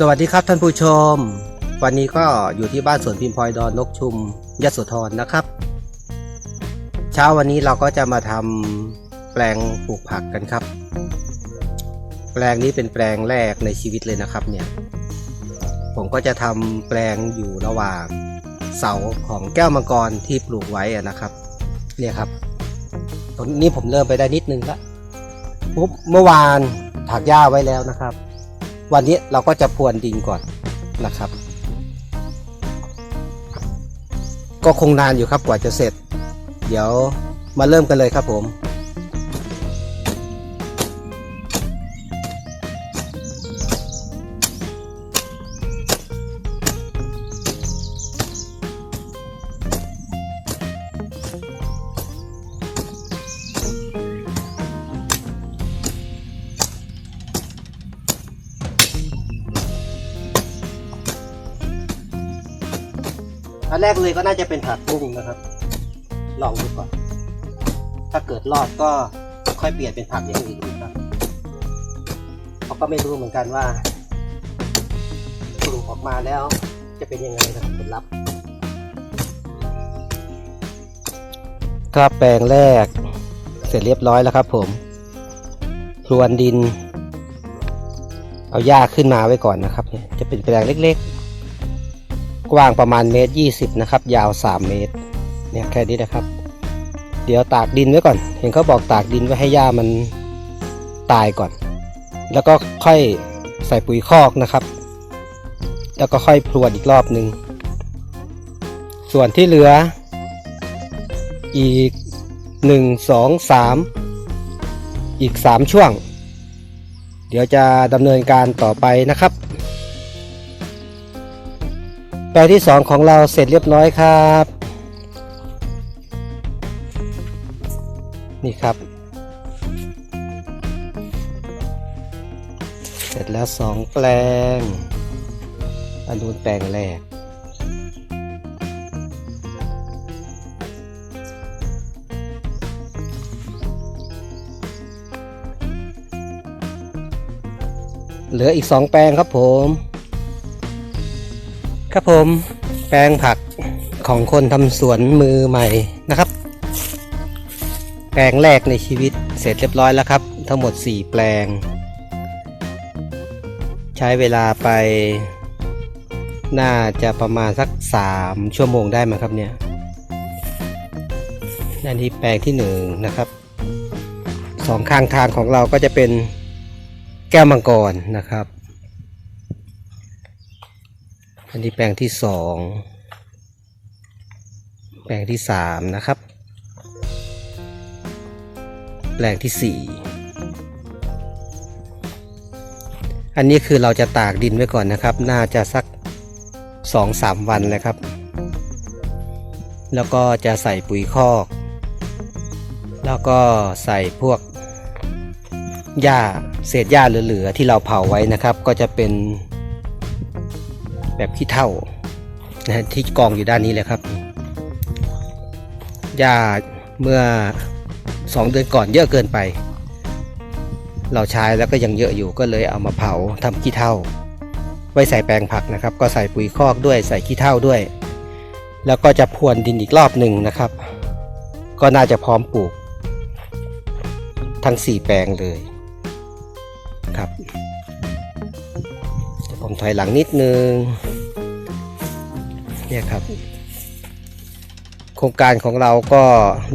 สวัสดีครับท่านผู้ชม วันนี้ก็อยู่ที่บ้านสวนพิมพลอยดอนนกชุมยโสธรนะครับ เช้าวันนี้เราก็จะมาทำแปลงปลูกผักกันครับ แปลงนี้เป็นแปลงแรกในชีวิตเลยนะครับเนี่ยผมก็จะทำแปลงอยู่ระหว่างเสาของแก้วมังกรที่ปลูกไว้นะครับ เนี่ยครับตรงนี้ผมเริ่มไปได้นิดนึงละปุ๊บเมื่อวานถักหญ้าไว้แล้วนะครับ วันนี้เราก็จะพรวนดินก่อนนะครับ ก็คงนานอยู่ครับกว่าจะเสร็จ เดี๋ยวมาเริ่มกันเลยครับผม อันแรกเลยก็น่าจะเป็นผักบุ้งนะครับ ลองดูก่อน ถ้าเกิดรอดก็ค่อยเปลี่ยนเป็นผักอย่างอื่นครับเขาก็ไม่รู้เหมือนกันว่าปลูกออกมาแล้วจะเป็นยังไงนะครับผลลัพธ์ครับแปลงแรก เสร็จเรียบร้อยแล้วครับ ผมพรวนดิน เอาหญ้าขึ้นมาไว้ก่อนนะครับเนี่ยจะเป็นแปลงเล็ก ๆ กว้างประมาณเมตรยี่สิบนะครับ ยาว 3 เมตร เนี่ยแค่นี้นะครับ เดี๋ยวตากดินไว้ก่อน เห็นเขาบอกตากดินไว้ให้หญ้ามันตายก่อน แล้วก็ค่อยใส่ปุ๋ยคอกนะครับ แล้วก็ค่อยพรวนอีกรอบหนึ่ง ส่วนที่เหลือ อีกหนึ่งสองสามอีกสามช่วง เดี๋ยวจะดำเนินการต่อไปนะครับ ปลที่สองของเราเสร็จเรียบร้อยครับ นี่ครับ เสร็จแล้วสองแปลง อันนู้นแปลงแรก เหลืออีกสองแปลงครับผม ครับผมแปลงผักของคนทำสวนมือใหม่นะครับ แปลงแรกในชีวิตเสร็จเรียบร้อยแล้วครับ ทั้งหมด 4 แปลง ใช้เวลาไป น่าจะประมาณสัก 3 ชั่วโมงได้ไหมครับเนี่ยอันนี้แปลงที่1นนะครับสองข้างทางของเราก็จะเป็นแก้วมังกรนะครับ อันนี้แปลงที่สอง แปลงที่สามนะครับ แปลงที่สี่ อันนี้คือเราจะตากดินไว้ก่อนนะครับ น่าจะสักสองสามวันเลยครับ แล้วก็จะใส่ปุ๋ยคอก แล้วก็ใส่พวกหญ้าเศษหญ้าเหลือๆที่เราเผาไว้นะครับ ก็จะเป็น แบบขี้เท่านะฮะที่กองอยู่ด้านนี้เลยครับหญ้าเมื่อสองเดือนก่อนเยอะเกินไป เราใช้แล้วก็ยังเยอะอยู่ก็เลยเอามาเผาทำขี้เท่า ไว้ใส่แปลงผักนะครับ ก็ใส่ปุ๋ยคอกด้วยใส่ขี้เท่าด้วย แล้วก็จะพรวนดินอีกรอบหนึ่งนะครับ ก็น่าจะพร้อมปลูก ทั้ง 4 แปลงเลยครับ ผมถอยหลังนิดนึงเนี่ยครับ โครงการของเราก็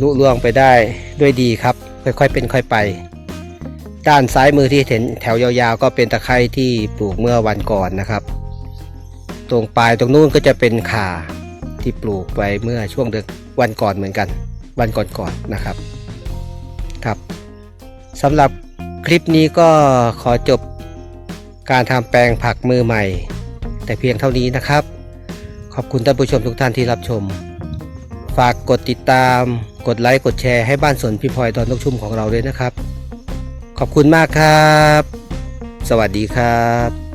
ลุล่วงไปได้ด้วยดีครับ ค่อยๆเป็นค่อยไป ด้านซ้ายมือที่เห็นแถวยาวๆ ก็เป็นตะไคร้ที่ปลูกเมื่อวันก่อนนะครับ ตรงปลายตรงนู้นก็จะเป็นข่าที่ปลูกไว้เมื่อช่วงเดือนวันก่อนเหมือนกัน วันก่อนๆนะครับครับสำหรับคลิปนี้ก็ขอจบ การทำแปลงผักมือใหม่ แต่เพียงเท่านี้นะครับ ขอบคุณท่านผู้ชมทุกท่านที่รับชม ฝากกดติดตาม กดไลค์กดแชร์ให้บ้านสวนพี่พลอยตอนนกชุ่มของเราด้วยนะครับ ขอบคุณมากครับ สวัสดีครับ